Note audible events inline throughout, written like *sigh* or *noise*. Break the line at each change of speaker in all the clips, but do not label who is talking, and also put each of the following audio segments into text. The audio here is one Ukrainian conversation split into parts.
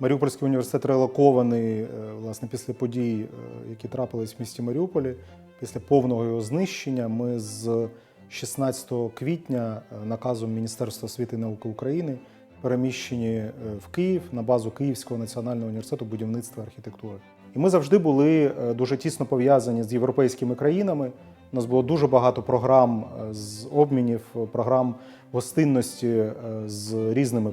Маріупольський університет релокований е, власне після подій, е, які трапились в місті Маріуполі. Після повного його знищення ми з 16 квітня е, наказом Міністерства освіти і науки України переміщені е, в Київ на базу Київського національного університету будівництва і архітектури. І ми завжди були е, дуже тісно пов'язані з європейськими країнами. У нас було дуже багато програм е, з обмінів, програм гостинності з різними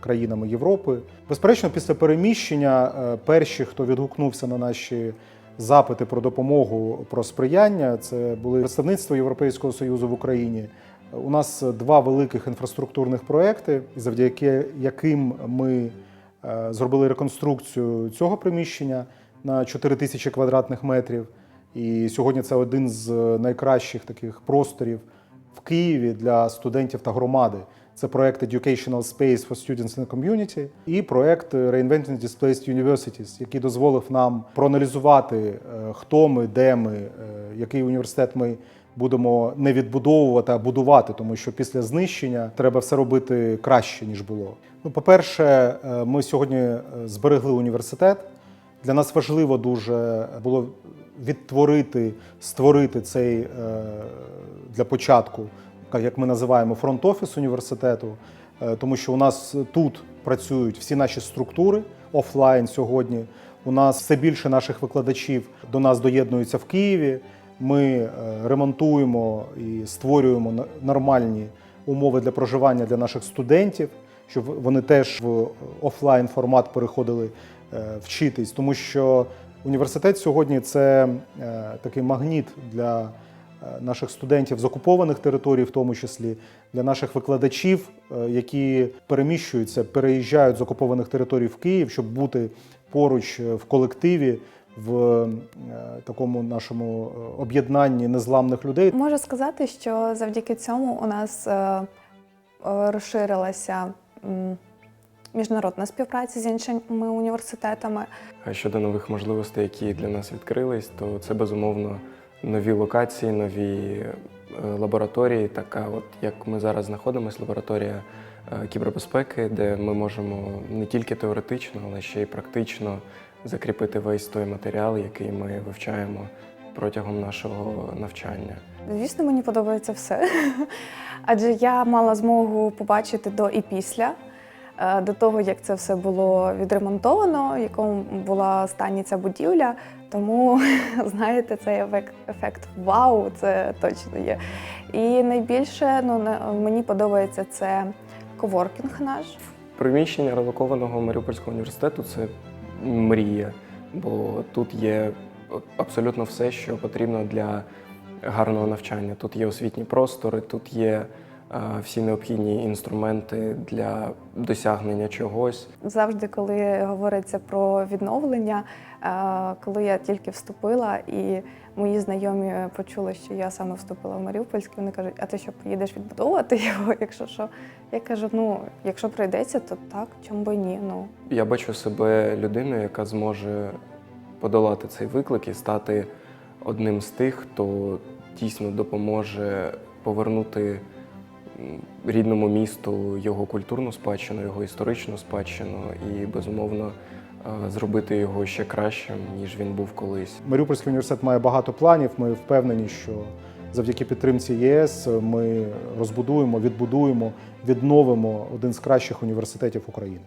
країнами Європи. Безперечно, після переміщення перші, хто відгукнувся на наші запити про допомогу, про сприяння, це були представництво Європейського союзу в Україні. У нас два великих інфраструктурних проекти, завдяки яким ми е, зробили реконструкцію цього приміщення на 4 тисячі квадратних метрів. І сьогодні це один з найкращих таких просторів в Києві для студентів та громади. Це проект Educational Space for Students and Community і проект Reinventing Displaced Universities, який дозволив нам проаналізувати, е, хто ми, де ми, е, який університет ми будемо не відбудовувати, а будувати, тому що після знищення треба все робити краще ніж було. Ну, по-перше, е, ми сьогодні е, зберегли університет. Для нас важливо дуже було відтворити, створити цей е, для початку, як ми називаємо, фронт-офіс університету, тому що у нас тут працюють всі наші структури офлайн сьогодні. У нас все більше наших викладачів до нас доєднуються в Києві. Ми е, ремонтуємо і створюємо нормальні умови для проживання для наших студентів, щоб вони теж в офлайн формат переходили е, вчитись, тому що університет сьогодні це е, такий магніт для наших студентів з окупованих територій, в тому числі для наших викладачів, які переміщуються, переїжджають з окупованих територій в Київ, щоб бути поруч в колективі. В е, такому нашому е, об'єднанні незламних людей
Можу сказати, що завдяки цьому у нас е, розширилася міжнародна співпраця з іншими університетами.
А щодо нових можливостей, які для нас відкрились, то це безумовно нові локації, нові лабораторії, така, от як ми зараз знаходимося, лабораторія кібербезпеки, де ми можемо не тільки теоретично, але ще й практично закріпити весь той матеріал, який ми вивчаємо протягом нашого навчання.
Звісно, мені подобається все. *laughs* Адже я мала змогу побачити до і після, е, до того, як це все було відремонтовано, в якому була стані ця будівля. Тому, *laughs* знаєте, цей ефект, ефект вау, це точно є. І найбільше ну, мені подобається це коворкінг наш.
Приміщення релокованого Маріупольського університету це мрія, бо тут є абсолютно все, що потрібно для гарного навчання. Тут є освітні простори, тут є всі необхідні інструменти для досягнення чогось.
Завжди, коли говориться про відновлення, е, коли я тільки вступила, і мої знайомі почули, що я саме вступила в Маріупольський, вони кажуть, а ти що поїдеш відбудовувати його? *laughs* Якщо що? Я кажу, ну якщо прийдеться, то так, чому би ні? Ну
Я бачу себе людиною, яка зможе подолати цей виклик і стати одним з тих, хто дійсно допоможе повернути рідному місту його культурну спадщину, його історичну спадщину і, безумовно, е, зробити його ще кращим, ніж він був колись.
Маріупольський університет має багато планів. Ми впевнені, що завдяки підтримці ЄС ми розбудуємо, відбудуємо, відновимо один з кращих університетів України.